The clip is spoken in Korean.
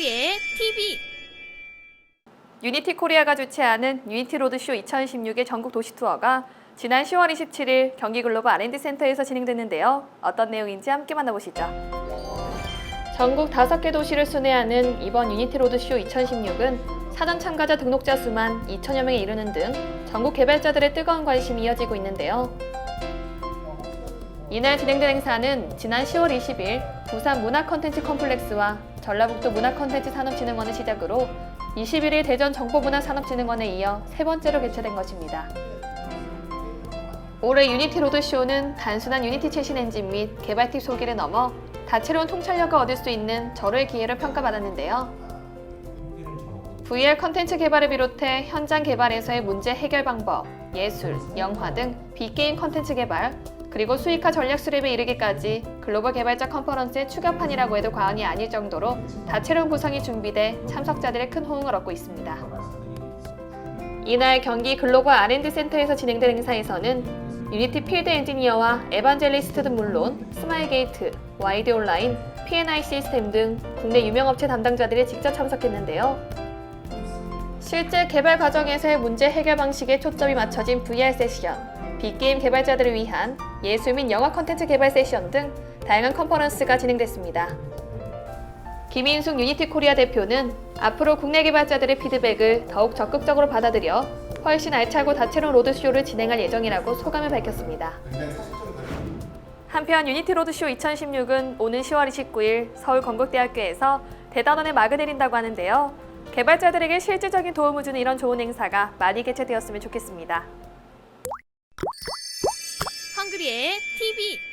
헝그리의 TV 유니티 코리아가 주최하는 유니티 로드쇼 2016의 전국 도시 투어가 지난 10월 27일 경기 글로벌 R&D 센터에서 진행됐는데요. 어떤 내용인지 함께 만나보시죠. 전국 5개 도시를 순회하는 이번 유니티 로드쇼 2016은 사전 참가자 등록자 수만 2천여 명에 이르는 등 전국 개발자들의 뜨거운 관심이 이어지고 있는데요. 이날 진행된 행사는 지난 10월 20일 부산 문화 컨텐츠 컴플렉스와 전라북도 문화 컨텐츠 산업진흥원을 시작으로 21일 대전 정보문화산업진흥원에 이어 세 번째로 개최된 것입니다. 올해 유니티 로드쇼는 단순한 유니티 최신 엔진 및 개발 팁 소개를 넘어 다채로운 통찰력을 얻을 수 있는 절호의 기회를 평가받았는데요. VR 컨텐츠 개발을 비롯해 현장 개발에서의 문제 해결 방법, 예술, 영화 등 빅게임 컨텐츠 개발, 그리고 수익화 전략 수립에 이르기까지 글로벌 개발자 컨퍼런스의 추격판이라고 해도 과언이 아닐 정도로 다채로운 구성이 준비돼 참석자들의 큰 호응을 얻고 있습니다. 이날 경기 글로벌 R&D 센터에서 진행된 행사에서는 유니티 필드 엔지니어와 에반젤리스트는 물론 스마일게이트, 와이드 온라인, P&I 시스템 등 국내 유명 업체 담당자들이 직접 참석했는데요. 실제 개발 과정에서의 문제 해결 방식에 초점이 맞춰진 VR 세션, 빅게임 개발자들을 위한 예술 및 영화 컨텐츠 개발 세션 등 다양한 컨퍼런스가 진행됐습니다. 김인숙 유니티 코리아 대표는 앞으로 국내 개발자들의 피드백을 더욱 적극적으로 받아들여 훨씬 알차고 다채로운 로드쇼를 진행할 예정이라고 소감을 밝혔습니다. 한편 유니티 로드쇼 2016은 오는 10월 29일 서울 건국대학교에서 대단원에 막을 내린다고 하는데요. 개발자들에게 실질적인 도움을 주는 이런 좋은 행사가 많이 개최되었으면 좋겠습니다. 헝그리의 TV